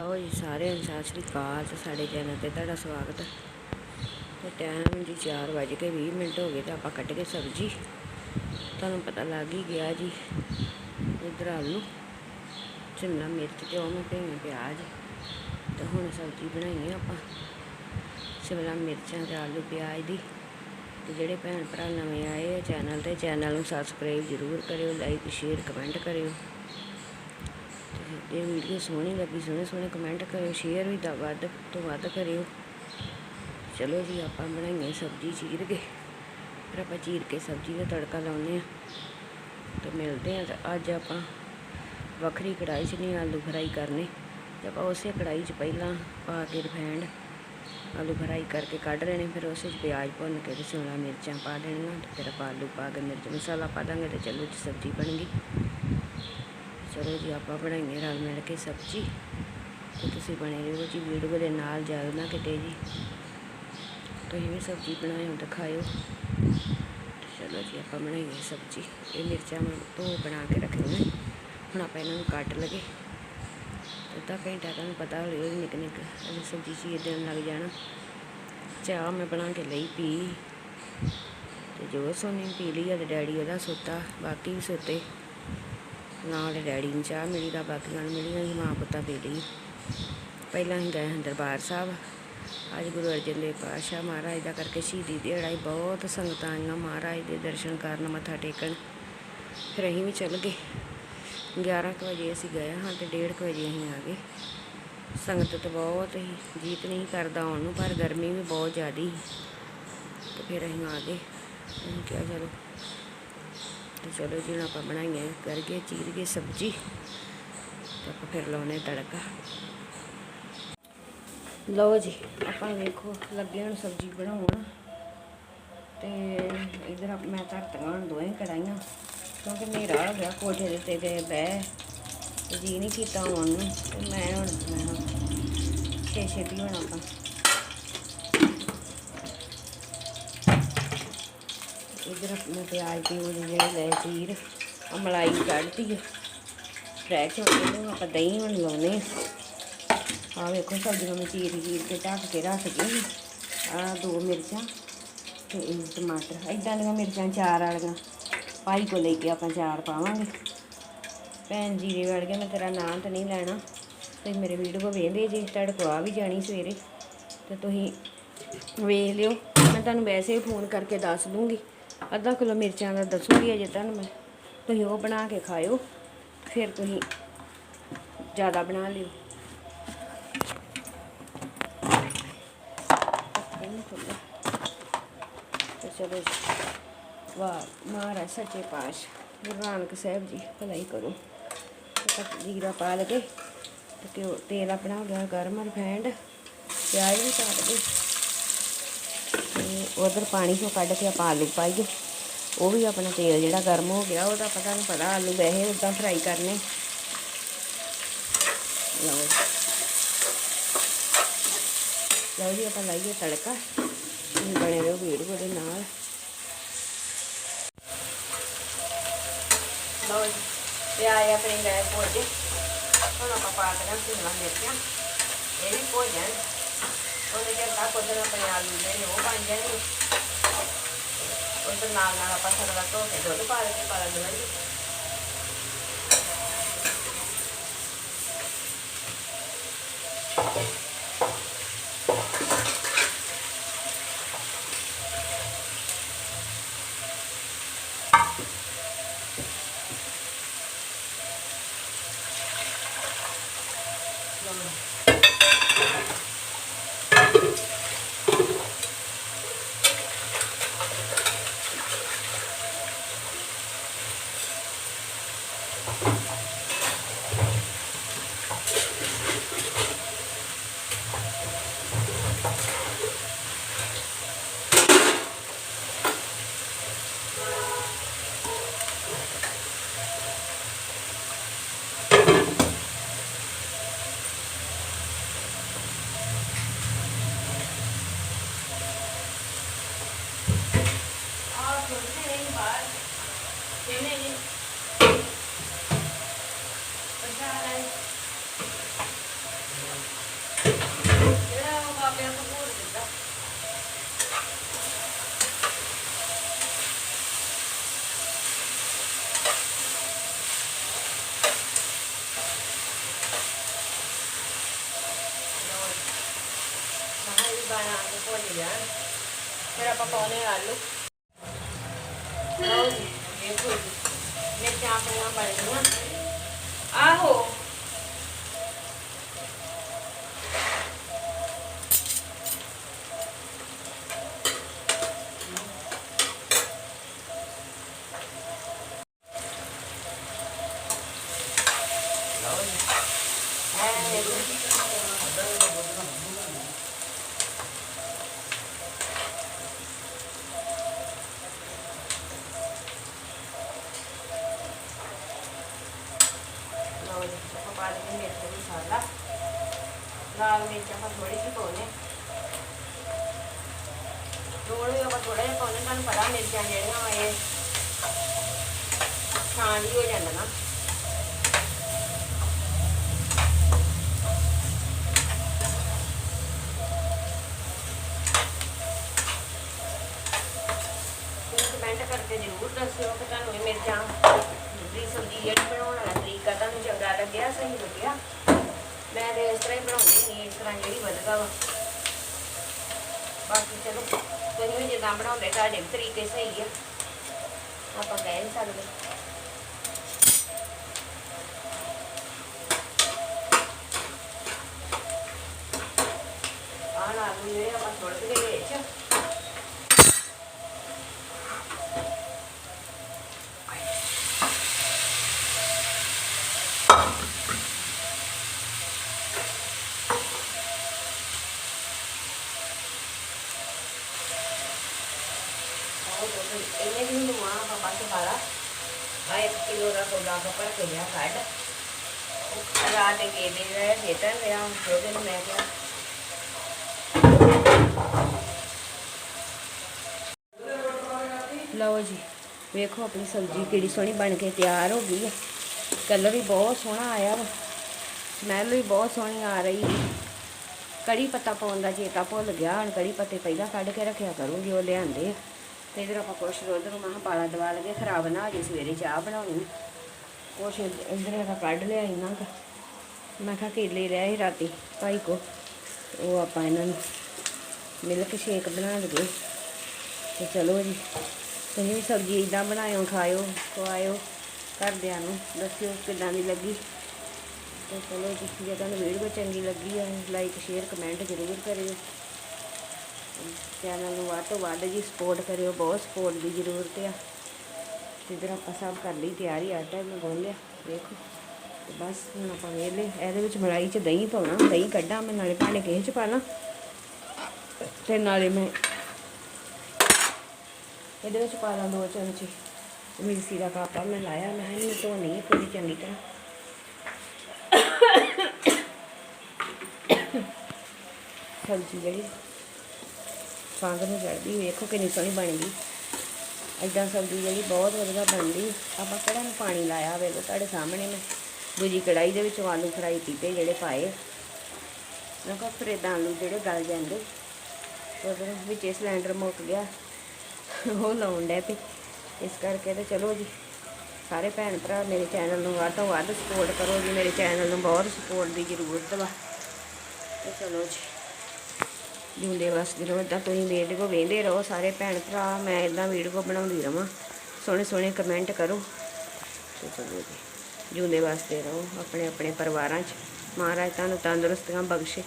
ਲਓ ਜੀ ਸਾਰਿਆਂ ਨੂੰ ਸਤਿ ਸ਼੍ਰੀ ਅਕਾਲ ਸਾਡੇ ਚੈਨਲ ਤੇ ਤੁਹਾਡਾ ਸਵਾਗਤ ਹੈ ਤੇ ਟਾਈਮ ਜੀ 4 ਵੱਜ ਕੇ 20 ਮਿੰਟ ਹੋ ਗਏ ਤਾਂ ਆਪਾਂ ਕੱਟ ਕੇ ਸਬਜ਼ੀ। ਤੁਹਾਨੂੰ ਪਤਾ ਲੱਗ ਹੀ ਗਿਆ ਜੀ, ਇਧਰ ਆਲੂ, ਸ਼ਿਮਲਾ ਮਿਰਚ, ਤੇ ਉਹਨੂੰ ਮੈਂ ਪਿਆਜ਼, ਤੇ ਹੁਣ ਸਬਜ਼ੀ ਬਣਾਈ ਆ ਆਪਾਂ। ਸ਼ਿਮਲਾ ਮਿਰਚਾਂ ਤੇ ਆਲੂ ਪਿਆਜ਼ ਦੀ, ਤੇ ਜਿਹੜੇ ਭੈਣ ਭਰਾ ਨਵੇਂ ਆਏ ਆ ਚੈਨਲ ਤੇ, ਚੈਨਲ ਨੂੰ ਸਬਸਕ੍ਰਾਈਬ ਜ਼ਰੂਰ ਕਰਿਓ ਲਾਈਕ ਸ਼ੇਅਰ ਕਮੈਂਟ ਕਰਿਓ। ਤੇ ਜੇ ਵੀਡੀਓ ਸੋਹਣੀ ਲੱਗੀ, ਸੋਹਣੇ ਸੋਹਣੇ ਕਮੈਂਟ ਕਰਿਓ ਸ਼ੇਅਰ ਵੀ ਦਾ ਵੱਧ ਤੋਂ ਵੱਧ ਕਰਿਓ। ਚਲੋ ਜੀ, ਆਪਾਂ ਬਣਾਈਏ ਸਬਜ਼ੀ ਚੀਰ ਕੇ। ਫਿਰ ਆਪਾਂ ਚੀਰ ਕੇ ਸਬਜ਼ੀ ਦਾ ਤੜਕਾ ਲਾਉਂਦੇ ਆ ਤੇ ਮਿਲਦੇ ਆ ਤੇ ਅੱਜ ਆਪਾਂ ਵੱਖਰੀ ਕੜਾਈ 'ਚ ਨਹੀਂ, ਆਲੂ ਫਰਾਈ ਕਰਨੇ। ਤੇ ਆਪਾਂ ਉਸੇ ਕੜਾਈ 'ਚ ਪਹਿਲਾਂ ਪਾ ਕੇ ਰਿਫਾਈਂਡ ਆਲੂ ਫਰਾਈ ਕਰਕੇ ਕੱਢ ਲੈਣੇ, ਫਿਰ ਉਸ 'ਚ ਪਿਆਜ਼ ਭੁੰਨ ਕੇ ਤੇ ਸ਼ਿਮਲਾ ਮਿਰਚਾਂ ਪਾ ਦੇਣੀਆਂ ਤੇ ਫਿਰ ਆਪਾਂ ਆਲੂ ਪਾ ਕੇ ਮਿਰਚ ਮਸਾਲਾ ਪਾ ਦਾਂਗੇ ਤੇ ਚਲੋ ਜੀ, ਸਬਜ਼ੀ ਬਣ ਗਈ। ਚਲੋ ਜੀ, ਆਪਾਂ ਬਣਾਈਏ ਰਲ ਮਿਲ ਕੇ ਸਬਜ਼ੀ। ਤੇ ਤੁਸੀਂ ਬਣੇ ਰਹੋ ਜੀ, ਵੀਡੀਓ ਦੇ ਨਾਲ ਜਾਇਓ ਨਾ ਕਿਤੇ ਜੀ। ਤੁਸੀਂ ਵੀ ਸਬਜ਼ੀ ਬਣਾਇਓ ਤੇ ਖਾਇਓ। ਚਲੋ ਜੀ, ਆਪਾਂ ਬਣਾਈਏ ਸਬਜ਼ੀ। ਇਹ ਮਿਰਚਾਂ ਮੈਂ ਧੋ ਬਣਾ ਕੇ ਰੱਖੀਆਂ ਹੁਣ ਆਪਾਂ ਇਹਨਾਂ ਨੂੰ ਕੱਟ ਲਗੇ। ਅੱਧਾ ਘੰਟਾ ਤੁਹਾਨੂੰ ਪਤਾ ਹੋਵੇ ਉਹ ਨਿਕ ਨਿਕ ਅਜੇ ਸਬਜ਼ੀ ਚੀਰ ਦੇਣ ਲੱਗ ਜਾਣਾ। ਚਾਹ ਮੈਂ ਬਣਾ ਕੇ ਲਈ ਪੀ। ਤੇ ਜੋ ਸੋਨੀ ਪੀ ਲਈ ਆ ਤੇ ਡੈਡੀ ਉਹਦਾ ਸੁੱਤਾ, ਬਾਕੀ ਵੀ ਸੁੱਤੇ। ਨਾਲ ਡੈਡੀ ਨੂੰ ਚਾਹ ਮਿਲੀ ਦਾ ਬਾਕੀਆਂ ਨੂੰ ਮਿਲੀ ਨਹੀਂ ਮਾਂ ਪੁੱਤਾਂ ਪੀ ਲਈ। ਪਹਿਲਾਂ ਅਸੀਂ ਗਏ ਹਾਂ ਦਰਬਾਰ ਸਾਹਿਬ। ਅੱਜ ਗੁਰੂ ਅਰਜਨ ਦੇਵ ਪਾਤਸ਼ਾਹ ਮਹਾਰਾਜ ਦਾ ਕਰਕੇ ਸ਼ਹੀਦੀ ਦਿਹਾੜਾ ਹੀ ਬਹੁਤ ਸੰਗਤਾਂ ਆਈਆਂ। ਮਹਾਰਾਜ ਦੇ ਦਰਸ਼ਨ ਕਰਨ, ਮੱਥਾ ਟੇਕਣ। ਫਿਰ ਅਸੀਂ ਵੀ ਚੱਲ ਗਏ। 11 ਕੁ ਵਜੇ ਅਸੀਂ ਗਏ ਹਾਂ ਤੇ 1:30 ਕੁ ਵਜੇ ਅਸੀਂ ਆ ਗਏ। ਸੰਗਤ ਤਾਂ ਬਹੁਤ ਹੀ ਜੀਤ ਨਹੀਂ ਕਰਦਾ ਆਉਣ ਨੂੰ, ਪਰ ਗਰਮੀ ਵੀ ਬਹੁਤ ਜ਼ਿਆਦੀ ਤੇ ਫਿਰ ਅਸੀਂ ਆ ਗਏ। ਅਸੀਂ ਕਿਹਾ ਚਲੋ ਤੇ ਚਲੋ ਜੀ ਹੁਣ ਆਪਾਂ ਬਣਾਈਏ ਕਰਕੇ ਚੀਰ ਕੇ ਸਬਜ਼ੀ। ਤੇ ਆਪਾਂ ਫਿਰ ਲਾਉਣੇ ਤੜਕਾ। ਲਓ ਜੀ, ਆਪਾਂ ਵੇਖੋ ਲੱਗੇ ਹੁਣ ਸਬਜ਼ੀ ਬਣਾਉਣ। ਤੇ ਇਧਰ ਮੈਂ ਧਰਤੀਆਂ ਹੁਣ ਦੋਵੇਂ ਕੜਾਈਆਂ ਕਿਉਂਕਿ ਮੇਰਾ ਹੋ ਗਿਆ ਕੋਠੇ ਦੇ ਉੱਤੇ ਤੇ ਬਹਿ। ਤੇ ਜੀ ਨਹੀਂ ਕੀਤਾ ਹੁਣ ਨੂੰ। ਮੈਂ ਹੁਣ ਮੈਂ ਛੇ ਛੇਤੀ ਹੁਣ ਆਪਾਂ ਇਧਰ ਆਪਣੇ ਪਿਆਜ਼ ਦੀ ਜਿਹੜੇ ਲਏ ਚੀਰ ਆਹ ਮਲਾਈ ਕੱਢਤੀ ਹੈ ਫਰੈਸ਼ ਹੋ ਗਈ ਨੂੰ ਆਪਾਂ ਦਹੀਂ ਹੁਣ ਲਾਉਨੇ ਆ। ਆਹ ਵੇਖੋ ਸਬਜ਼ੀਆਂ ਮੈਂ ਚੀਰ ਚੀਰ ਕੇ ਢੱਕ ਕੇ ਰੱਖ ਗਈ ਆ। ਦੋ ਮਿਰਚਾਂ ਤੇ ਇਹ ਟਮਾਟਰ। ਇਦਾਂ ਦੀਆਂ ਮਿਰਚਾਂ ਚਾਰ ਵਾਲੀਆਂ। ਭਾਈ ਕੋ ਲੈ ਕੇ ਆਪਾਂ ਚਾਰ ਪਾਵਾਂਗੇ। ਭੈਣ ਜੀ ਜੇ ਵੜ ਗਿਆ ਮੈਂ ਤੇਰਾ ਨਾਂ ਤਾਂ ਨਹੀਂ ਲੈਣਾ। ਤੇ ਮੇਰੇ ਵੀਡੀਓ ਵੇਖਦੇ ਜੇ ਤੁਹਾਡੇ ਕੋਲ ਆ ਵੀ ਜਾਣੀ ਸਵੇਰੇ। ਤੇ ਤੁਸੀਂ ਵੇਖ ਲਿਓ। ਮੈਂ ਤੁਹਾਨੂੰ ਵੈਸੇ ਹੀ ਫੋਨ ਕਰਕੇ ਦੱਸ ਦੂੰਗੀ। ਅੱਧਾ ਕਿਲੋ ਮਿਰਚਾਂ ਦਾ ਦੱਸੂਗੀ ਅਜੇ ਤੁਹਾਨੂੰ ਮੈਂ। ਤੁਸੀਂ ਉਹ ਬਣਾ ਕੇ ਖਾਇਓ, ਫਿਰ ਤੁਸੀਂ ਜ਼ਿਆਦਾ ਬਣਾ ਲਿਓ। ਚਲੋ ਵਾਹ, ਮਹਾਰਾਜ ਸੱਚੇ ਪਾਸ਼ ਗੁਰੂ ਨਾਨਕ ਸਾਹਿਬ ਜੀ, ਭਲਾਈ ਕਰੋ। ਤੇ ਜੀਰਾ ਪਾ ਲਗੇ ਤੇ ਘਿਓ, ਤੇਲ ਆਪਣਾ ਹੋ ਗਿਆ ਗਰਮ ਰਿਫਾਈਂਡ ਪਿਆਜ਼ ਵੀ ਕੱਟ ਦੇ ਉਧਰ ਪਾਣੀ ਚੋਂ ਕੱਢ ਕੇ ਆਪਾਂ ਆਲੂ ਪਾਈਏ। ਉਹ ਵੀ ਆਪਣਾ ਤੇਲ ਜਿਹੜਾ ਗਰਮ ਹੋ ਗਿਆ ਉਹਦਾ ਪਤਾ ਨਹੀਂ ਪਤਾ ਆਲੂ ਵੈਸੇ ਉਦਾਂ ਫਰਾਈ ਕਰਨੇ। ਲਓ। ਲਓ ਜੀ, ਆਪਾਂ ਲਾਈਏ ਤੜਕਾ। ਬਣੇ ਰਹੋ ਵੀਡੀਓ ਦੇ ਨਾਲ। ਲਓ ਜੀ ਪਿਆਜ਼ ਆਪਣੇ ਗਏ ਭੁੱਜ ਹੁਣ ਆਪਾਂ ਪਾ ਦੇਣਾ ਸ਼ਿਮਲਾ ਮਿਰਚਾਂ। ਇਹ ਵੀ ਭੁੱਜ ਜਾਣ ਉਹਦੇ ਚਿਰ ਤੱਕ ਉਹਦੇ ਨਾਲ ਆਪਣੇ ਆਲੂ ਜਿਹੜੇ ਉਹ ਬਣ ਜਾਣਗੇ। ਉਹਦੇ ਨਾਲ ਨਾਲ ਆਪਾਂ ਸਰਵਾ ਧੋ ਕੇ ਦੁੱਧ ਪਾ ਕੇ ਪਾ ਦੇਵਾਂਗੇ ਆਹ ਥੋੜੇ ਨਹੀਂ ਬਾਹਰ ਕਿਵੇਂ ਜੀ ਪਛਾਣ ਗਾਣਾ ਆ ਕੇ ਭੁੱਲ ਜਾਣ ਫਿਰ ਆਪਾਂ ਪਾਉਣੇ ਆਲੂ ਲਓ ਜੀ ਦੇਖੋ ਜੀ ਮਿਰਚਾਂ ਆਪਣੀਆਂ ਬਣ ਗਈਆਂ ਆਹੋ। लाल मिर्च आप थोड़ी सी पाने लून भी आप थोड़ा जहा पाने तुम पता मिर्चा जड़िया छान ही हो जाता ना कमेंट करके जरूर ਚਲੋ, ਤੁਸੀਂ ਵੀ ਜਿੱਦਾਂ ਬਣਾਉਂਦੇ, ਤੁਹਾਡੇ ਵੀ ਤਰੀਕੇ ਸਹੀ ਆ। ਆਪਾਂ ਕਹਿ ਨਹੀਂ ਸਕਦੇ। ਆਹ ਆਲੂ ਜਿਹੜੇ ਆਪਾਂ ਸੁੱਟ ਦੇ ਵਿੱਚ ਆਹ ਦੇਖੋ ਇਹਨੇ ਵੀ ਨੂੰ ਆ ਪਾਪਾ ਕੇ ਬਾਲਾ ਆ 1 ਕਿਲੋ ਦਾ ਕੋਲਾ ਕੱਪੜਾ ਕੇ ਲਿਆ ਕੱਢ। ਰਾਤ ਦੇ ਕੇ ਲਓ ਜੀ, ਵੇਖੋ ਆਪਣੀ ਸਬਜ਼ੀ ਕਿਹੜੀ ਸੋਹਣੀ ਬਣ ਕੇ ਤਿਆਰ ਹੋ ਗਈ ਹੈ ਕਲਰ ਵੀ ਬਹੁਤ ਸੋਹਣਾ ਆਇਆ ਵਾ। ਸਮੈਲ ਵੀ ਬਹੁਤ ਸੋਹਣੀ ਆ ਰਹੀ ਹੈ ਕੜੀ ਪੱਤਾ ਪਾਉਣ ਦਾ ਚੇਤਾ ਭੁੱਲ ਗਿਆ, ਹੁਣ ਕੜੀ ਪੱਤੇ ਪਹਿਲਾਂ ਕੱਢ ਕੇ ਰੱਖਿਆ ਕਰੂੰਗੀ, ਉਹ ਲਿਆਂਦੇ ਆ। ਤੇ ਇਧਰ ਆਪਾਂ ਕੁਛ ਉਧਰ ਮਹਾਂ ਪਾਲਾ ਦਵਾ ਲਗੇ ਖਰਾਬ ਨਾ ਹੋ ਜੇ ਸਵੇਰੇ ਚਾਹ ਬਣਾਉਣੀ ਕੁਛ ਇਧਰ ਆਪਾਂ ਕੱਢ ਲਿਆ ਇਹਨਾਂ ਦਾ। ਮੈਂ ਕਿਹਾ ਕੇਲੇ ਰਹਿ ਸੀ ਰਾਤੀ, ਭਾਈ ਕੋ। ਉਹ ਆਪਾਂ ਇਹਨਾਂ ਨੂੰ ਮਿਲਕ ਸ਼ੇਕ ਬਣਾ ਲਗੇ ਤੇ ਚਲੋ ਜੀ, ਤੁਸੀਂ ਵੀ ਸਬਜ਼ੀ ਇਦਾਂ ਬਣਾਇਓ, ਖਾਇਓ, ਖਵਾਇਓ, ਘਰਦਿਆਂ ਨੂੰ ਦੱਸਿਓ ਕਿੱਦਾਂ ਦੀ ਲੱਗੀ। ਤੇ ਚਲੋ ਜੀ, ਜੇ ਤੁਹਾਨੂੰ ਵੀਡੀਓ ਚੰਗੀ ਲੱਗੀ ਹੈ ਲਾਈਕ ਸ਼ੇਅਰ ਕਮੈਂਟ ਜ਼ਰੂਰ ਕਰਿਓ। ਚੈਨਲ ਨੂੰ ਵੱਧ ਤੋਂ ਵੱਧ ਜੀ ਸਪੋਰਟ ਕਰਿਓ, ਬਹੁਤ ਸਪੋਰਟ ਦੀ ਜ਼ਰੂਰਤ ਆ। ਤੇ ਇਧਰ ਆਪਾਂ ਸਭ ਕਰ ਲਈ ਤਿਆਰੀ, ਆਟਾ ਮੈਂ ਗੁੰਨ ਲਿਆ, ਦੇਖੋ। ਤੇ ਬਸ ਹੁਣ ਆਪਾਂ ਵੇਲੇ ਇਹਦੇ ਵਿੱਚ ਮਲਾਈ ਚ ਦਹੀਂ ਪਾਉਣਾ, ਦਹੀਂ ਕੱਢਾਂ ਮੈਂ, ਨਾਲੇ ਭਾਂਡੇ ਕਿਸੇ ਚ ਪਾਣਾ ਤੇ ਨਾਲੇ ਮੈਂ ਇਹਦੇ ਵਿੱਚ ਪਾ ਦਾਂ ਦੋ ਚਮਚੇ। ਮਿਰਚੀ ਦਾ ਕਾਪਾ ਮੈਂ ਲਾਇਆ, ਮੈਂ ਇਹਨੂੰ ਧੋਣੀ ਹੈ ਪੂਰੀ ਚੰਗੀ ਤਰ੍ਹਾਂ। ਸਬਜ਼ੀ ਜਿਹੜੀ ਸੰਗ ਨੂੰ ਚੜਦੀ ਵੇਖੋ ਕਿੰਨੀ ਸੋਹਣੀ ਬਣ ਗਈ। ਐਦਾਂ ਸਬਜ਼ੀ ਜਿਹੜੀ ਬਹੁਤ ਵਧੀਆ ਬਣਦੀ ਆਪਾਂ ਕਿਹੜਾ ਨੂੰ ਪਾਣੀ ਲਾਇਆ ਵੇਖੋ ਤੁਹਾਡੇ ਸਾਹਮਣੇ ਮੈਂ ਦੂਜੀ ਕੜਾਈ ਦੇ ਵਿੱਚ ਆਲੂ ਫਰਾਈ ਕੀਤੇ ਜਿਹੜੇ ਪਾਏ। ਮੈਂ ਕਿਹਾ ਫਿਰ ਏਦਾਂ ਆਲੂ ਜਿਹੜੇ ਗਲ ਜਾਂਦੇ। ਉਹਦੇ ਵਿੱਚ ਇਹ ਸਿਲੰਡਰ ਮੁੱਕ ਗਿਆ, ਉਹ ਲਾਉਣ ਡੈ ਪਈ ਇਸ ਕਰਕੇ ਤੇ ਚਲੋ ਜੀ, ਸਾਰੇ ਭੈਣ ਭਰਾ ਮੇਰੇ ਚੈਨਲ ਨੂੰ ਵੱਧ ਤੋਂ ਵੱਧ ਸਪੋਰਟ ਕਰੋ ਜੀ, ਮੇਰੇ ਚੈਨਲ ਨੂੰ ਬਹੁਤ ਸਪੋਰਟ ਦੀ ਜ਼ਰੂਰਤ ਵਾ। ਤੇ ਚਲੋ ਜੀ। ਜਿਉਂਦੇ ਵਸਦੇ ਰਹੋ ਇਦਾਂ ਤੁਸੀਂ ਵੀਡੀਓ ਵੇਖਦੇ ਰਹੋ ਸਾਰੇ ਭੈਣ ਭਰਾ, ਮੈਂ ਇਦਾਂ ਵੀਡੀਓ ਬਣਾਉਂਦੀ ਰਵਾਂ। ਸੋਹਣੇ ਸੋਹਣੇ ਕਮੈਂਟ ਕਰੋ। ਜੀ ਜਿਉਂਦੇ ਵਸਦੇ ਰਹੋ, ਆਪਣੇ ਆਪਣੇ ਪਰਿਵਾਰਾਂ 'ਚ। ਮਹਾਰਾਜ ਤੁਹਾਨੂੰ ਤੰਦਰੁਸਤੀਆਂ ਬਖਸ਼ੇ।